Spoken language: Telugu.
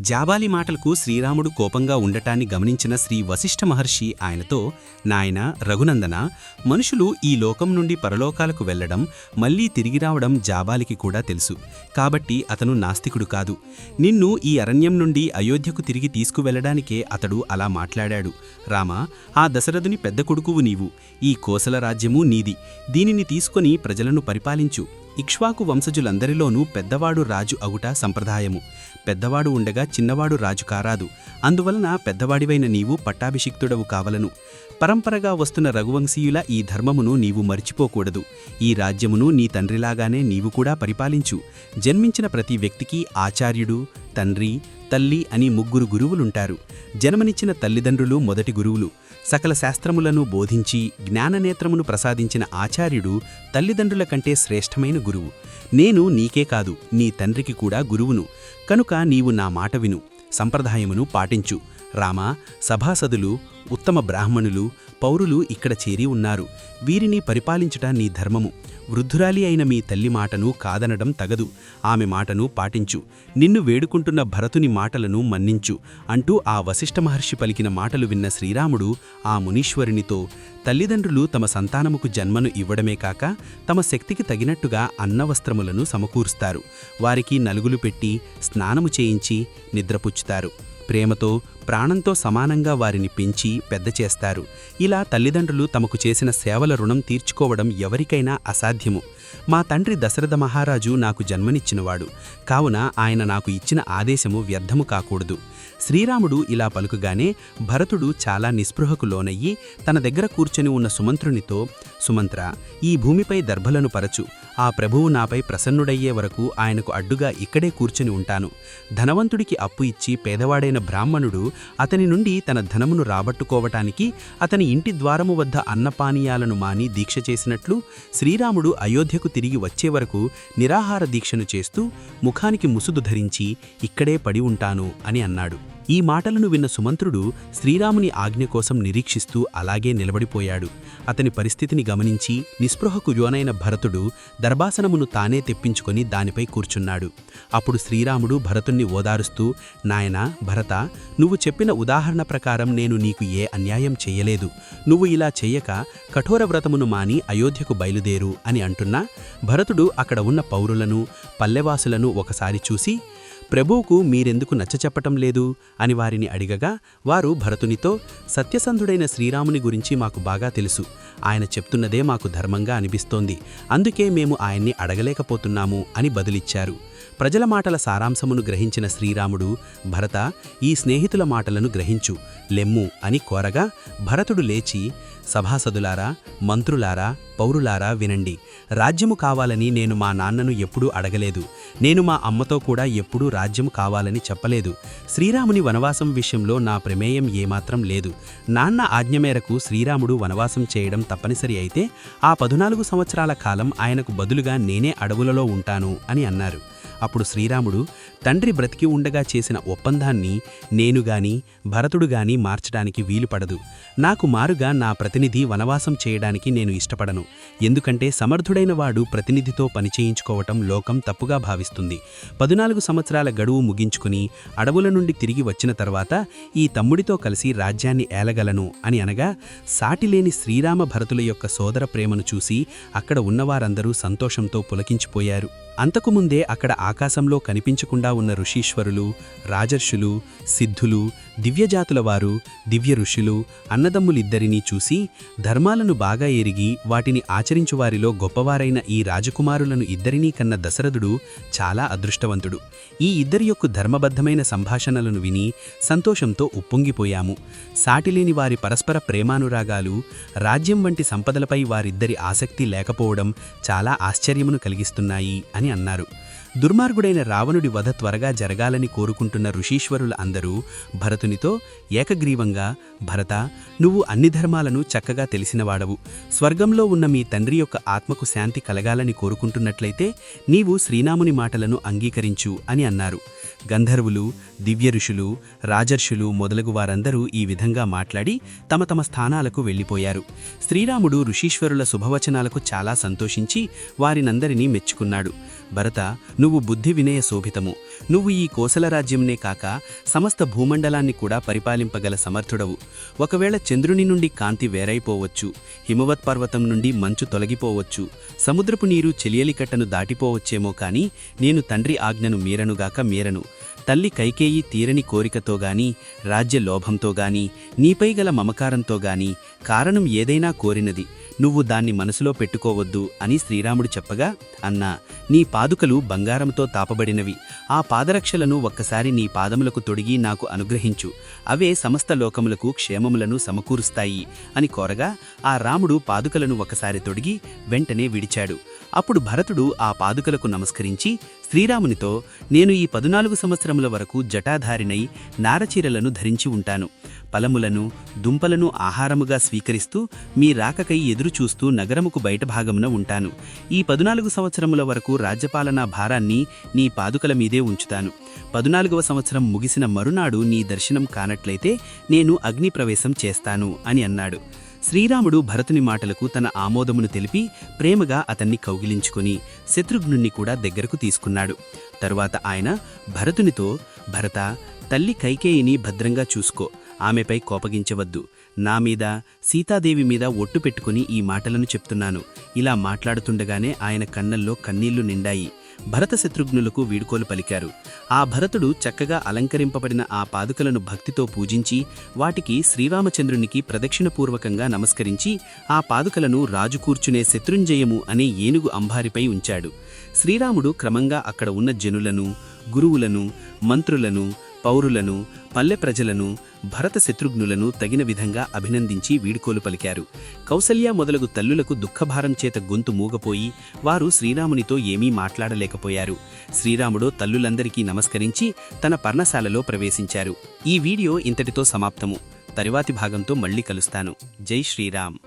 జాబాలి మాటలకు శ్రీరాముడు కోపంగా ఉండటాన్ని గమనించిన శ్రీ వశిష్ఠ మహర్షి ఆయనతో నాయన రఘునందన మనుషులు ఈ లోకం నుండి పరలోకాలకు వెళ్ళడం మళ్ళీ తిరిగి రావడం జాబాలికి కూడా తెలుసు. కాబట్టి అతను నాస్తికుడు కాదు. నిన్ను ఈ అరణ్యం నుండి అయోధ్యకు తిరిగి తీసుకువెళ్ళడానికే అతడు అలా మాట్లాడాడు. రామా ఆ దశరథుని పెద్ద కొడుకువు నీవు. ఈ కోసల రాజ్యము నీది. దీనిని తీసుకొని ప్రజలను పరిపాలించు. ఇక్ష్వాకు వంశజులందరిలోనూ పెద్దవాడు రాజు అగుట సంప్రదాయము. పెద్దవాడు ఉండగా చిన్నవాడు రాజు కారాదు. అందువలన పెద్దవాడివైన నీవు పట్టాభిషిక్తుడవు కావలను. పరంపరగా వస్తున్న రఘువంశీయుల ఈ ధర్మమును నీవు మరిచిపోకూడదు. ఈ రాజ్యమును నీ తండ్రిలాగానే నీవు కూడా పరిపాలించు. జన్మించిన ప్రతి వ్యక్తికి ఆచార్యుడు తండ్రి తల్లి అని ముగ్గురు గురువులుంటారు. జన్మనిచ్చిన తల్లిదండ్రులు మొదటి గురువులు. సకల శాస్త్రములను బోధించి జ్ఞాననేత్రమును ప్రసాదించిన ఆచార్యుడు తల్లిదండ్రుల కంటే శ్రేష్టమైన గురువు. నేను నీకే కాదు నీ తండ్రికి కూడా గురువును. కనుక నీవు నా మాట విను సంప్రదాయమును పాటించు. రామ సభాసదులు ఉత్తమ బ్రాహ్మణులు పౌరులు ఇక్కడ చేరి ఉన్నారు. వీరిని పరిపాలించటం నీ ధర్మము. వృద్ధురాలి అయిన మీ తల్లి మాటను కాదనడం తగదు. ఆమె మాటను పాటించు. నిన్ను వేడుకుంటున్న భరతుని మాటలను మన్నించు. అంటూ ఆ వశిష్ఠ మహర్షి పలికిన మాటలు విన్న శ్రీరాముడు ఆ మునీశ్వరునితో తల్లిదండ్రులు తమ సంతానముకు జన్మను ఇవ్వడమే కాక తమ శక్తికి తగినట్టుగా అన్నవస్త్రములను సమకూరుస్తారు. వారికి నలుగులు పెట్టి స్నానము చేయించి నిద్రపుచ్చుతారు. ప్రేమతో ప్రాణంతో సమానంగా వారిని పెంచి పెద్ద చేస్తారు. ఇలా తల్లిదండ్రులు తమకు చేసిన సేవల రుణం తీర్చుకోవడం ఎవరికైనా అసాధ్యము. మా తండ్రి దశరథ మహారాజు నాకు జన్మనిచ్చినవాడు. కావున ఆయన నాకు ఇచ్చిన ఆదేశము వ్యర్థము కాకూడదు. శ్రీరాముడు ఇలా పలుకుగానే భరతుడు చాలా నిస్పృహకు లోనయ్యి తన దగ్గర కూర్చొని ఉన్న సుమంత్రునితో సుమంత్ర ఈ భూమిపై దర్భలను పరచు. ఆ ప్రభువు నాపై ప్రసన్నుడయ్యే వరకు ఆయనకు అడ్డుగా ఇక్కడే కూర్చొని ఉంటాను. ధనవంతుడికి అప్పు ఇచ్చి పేదవాడైన బ్రాహ్మణుడు అతని నుండి తన ధనమును రాబట్టుకోవటానికి అతని ఇంటి ద్వారము వద్ద అన్నపానీయాలను మాని దీక్ష చేసినట్లు శ్రీరాముడు అయోధ్య అయోధ్యకు తిరిగి వచ్చే వరకు నిరాహార దీక్షను చేస్తూ ముఖానికి ముసుదు ధరించి ఇక్కడే పడి ఉంటాను అని అన్నాడు. ఈ మాటలను విన్న సుమంత్రుడు శ్రీరాముని ఆజ్ఞ కోసం నిరీక్షిస్తూ అలాగే నిలబడిపోయాడు. అతని పరిస్థితిని గమనించి నిస్పృహకు యోనైన భరతుడు దర్భాసనమును తానే తెప్పించుకొని దానిపై కూర్చున్నాడు. అప్పుడు శ్రీరాముడు భరతుణ్ణి ఓదారుస్తూ నాయనా భరత నువ్వు చెప్పిన ఉదాహరణ ప్రకారం నేను నీకు ఏ అన్యాయం చెయ్యలేదు నువ్వు ఇలా చెయ్యక కఠోర వ్రతమును మాని అయోధ్యకు బయలుదేరు అని అంటున్నా. భరతుడు అక్కడ ఉన్న పౌరులను పల్లెవాసులను ఒకసారి చూసి ప్రభువుకు మీరెందుకు నచ్చచెప్పటం లేదు? అని వారిని అడిగగా వారు భరతునితో సత్యసంధుడైన శ్రీరాముని గురించి మాకు బాగా తెలుసు. ఆయన చెప్తున్నదే మాకు ధర్మంగా అనిపిస్తోంది. అందుకే మేము ఆయన్ని అడగలేకపోతున్నాము అని బదులిచ్చారు. ప్రజల మాటల సారాంశమును గ్రహించిన శ్రీరాముడు భరత ఈ స్నేహితుల మాటలను గ్రహించు లెమ్ము అని కోరగా భరతుడు లేచి సభాసదులారా మంత్రులారా పౌరులారా వినండి. రాజ్యము కావాలని నేను మా నాన్నను ఎప్పుడూ అడగలేదు. నేను మా అమ్మతో కూడా ఎప్పుడూ రాజ్యము కావాలని చెప్పలేదు. శ్రీరాముని వనవాసం విషయంలో నా ప్రమేయం ఏమాత్రం లేదు. నాన్న ఆజ్ఞ మేరకు శ్రీరాముడు వనవాసం చేయడం తప్పనిసరి అయితే ఆ పదునాలుగు సంవత్సరాల కాలం ఆయనకు బదులుగా నేనే అడవులలో ఉంటాను అని అన్నారు. అప్పుడు శ్రీరాముడు తండ్రి బ్రతికి ఉండగా చేసిన ఒప్పందాన్ని నేను గాని భరతుడు గాని మార్చడానికి వీలుపడదు. నాకు మారుగా నా ప్రతినిధి వనవాసం చేయడానికి నేను ఇష్టపడను. ఎందుకంటే సమర్థుడైన వాడు ప్రతినిధితో పనిచేయించుకోవటం లోకం తప్పుగా భావిస్తుంది. పదునాలుగు సంవత్సరాల గడువు ముగించుకుని అడవుల నుండి తిరిగి వచ్చిన తర్వాత ఈ తమ్ముడితో కలిసి రాజ్యాన్ని ఏలగలను అని అనగా సాటిలేని శ్రీరామ భరతుల యొక్క సోదర ప్రేమను చూసి అక్కడ ఉన్నవారందరూ సంతోషంతో పులకించిపోయారు. అంతకుముందే అక్కడ ఆకాశంలో కనిపించకుండా ఉన్న ఋషీశ్వరులు రాజర్షులు సిద్ధులు దివ్యజాతుల వారు దివ్య ఋషులు అన్నదమ్ములిద్దరినీ చూసి ధర్మాలను బాగా ఎరిగి వాటిని ఆచరించువారిలో గొప్పవారైన ఈ రాజకుమారులను ఇద్దరినీ కన్న దశరథుడు చాలా అదృష్టవంతుడు. ఈ ఇద్దరి యొక్క ధర్మబద్ధమైన సంభాషణలను విని సంతోషంతో ఉప్పొంగిపోయాము. సాటిలేని వారి పరస్పర ప్రేమానురాగాలు రాజ్యం వంటి సంపదలపై వారిద్దరి ఆసక్తి లేకపోవడం చాలా ఆశ్చర్యమును కలిగిస్తున్నాయి అని అన్నారు. దుర్మార్గుడైన రావణుడి వధ త్వరగా జరగాలని కోరుకుంటున్న ఋషీశ్వరులు అందరూ భరతునితో ఏకగ్రీవంగా భరత నువ్వు అన్ని ధర్మాలను చక్కగా తెలిసినవాడవు. స్వర్గంలో ఉన్న మీ తండ్రి యొక్క ఆత్మకు శాంతి కలగాలని కోరుకుంటున్నట్లయితే నీవు శ్రీనాముని మాటలను అంగీకరించు అని అన్నారు. గంధర్వులు దివ్య ఋషులు రాజర్షులు మొదలగు వారందరూ ఈ విధంగా మాట్లాడి తమ తమ స్థానాలకు వెళ్ళిపోయారు. శ్రీరాముడు ఋషీశ్వరుల శుభవచనాలకు చాలా సంతోషించి వారినందరినీ మెచ్చుకున్నాడు. భరత నువ్వు బుద్ధి వినయ శోభితము. నువ్వు ఈ కోసలరాజ్యంనే కాక సమస్త భూమండలాన్ని కూడా పరిపాలింపగల సమర్థుడవు. ఒకవేళ చంద్రుని నుండి కాంతి వేరైపోవచ్చు హిమవత్ పర్వతం నుండి మంచు తొలగిపోవచ్చు సముద్రపు నీరు చెలియలికట్టను దాటిపోవచ్చేమో కాని నేను తండ్రి ఆజ్ఞను మీరనుగాక మీరను. తల్లి కైకేయి తీరని కోరికతో గాని రాజ్య లోభంతో గాని నీపై గల మమకారంతో గాని కారణం ఏదైనా కోరినది. నువ్వు దాన్ని మనసులో పెట్టుకోవద్దు అని శ్రీరాముడు చెప్పగా అన్నా నీ పాదుకలు బంగారంతో తాపబడినవి. ఆ పాదరక్షలను ఒక్కసారి నీ పాదములకు తొడిగి నాకు అనుగ్రహించు. అవే సమస్త లోకములకు క్షేమములను సమకూరుస్తాయి అని కోరగా ఆ రాముడు పాదుకలను ఒకసారి తొడిగి వెంటనే విడిచాడు. అప్పుడు భరతుడు ఆ పాదుకలకు నమస్కరించి శ్రీరామునితో నేను ఈ పదునాలుగు సంవత్సరముల వరకు జటాధారినై నారచీరలను ధరించి ఉంటాను. పలములను దుంపలను ఆహారముగా స్వీకరిస్తూ మీ రాకకై ఎదురుచూస్తూ నగరముకు బయట భాగమున ఉంటాను. ఈ పదునాలుగు సంవత్సరముల వరకు రాజ్యపాలనా భారాన్ని నీ పాదుకల మీదే ఉంచుతాను. పదునాలుగవ సంవత్సరం ముగిసిన మరునాడు నీ దర్శనం కానట్లయితే నేను అగ్నిప్రవేశం చేస్తాను అని అన్నాడు. శ్రీరాముడు భరతుని మాటలకు తన ఆమోదమును తెలిపి ప్రేమగా అతన్ని కౌగిలించుకుని శత్రుఘ్నుణ్ణి కూడా దగ్గరకు తీసుకున్నాడు. తరువాత ఆయన భరతునితో భరత తల్లి కైకేయిని భద్రంగా చూసుకో ఆమెపై కోపగించవద్దు. నా మీద సీతాదేవి మీద ఒట్టు పెట్టుకుని ఈ మాటలను చెప్తున్నాను. ఇలా మాట్లాడుతుండగానే ఆయన కన్నల్లో కన్నీళ్ళు నిండాయి. భరత శత్రుఘ్నులకు వీడుకోలు పలికారు. ఆ భరతుడు చక్కగా అలంకరింపబడిన ఆ పాదుకలను భక్తితో పూజించి వాటికి శ్రీరామచంద్రునికి ప్రదక్షిణపూర్వకంగా నమస్కరించి ఆ పాదుకలను రాజు కూర్చునే శత్రుంజయము అనే ఏనుగు అంబారిపై ఉంచాడు. శ్రీరాముడు క్రమంగా అక్కడ ఉన్న జనులను గురువులను మంత్రులను పౌరులను పల్లె ప్రజలను భరత శత్రుఘ్నులను తగిన విధంగా అభినందించి వీడ్కోలు పలికారు. కౌసల్య మొదలగు తల్లులకు దుఃఖభారం చేత గొంతు మూగపోయి వారు శ్రీరామునితో ఏమీ మాట్లాడలేకపోయారు. శ్రీరాముడు తల్లులందరికీ నమస్కరించి తన పర్ణశాలలో ప్రవేశించారు. ఈ వీడియో ఇంతటితో సమాప్తము. తరువాతి భాగంతో మళ్ళీ కలుస్తాను. జై శ్రీరామ్.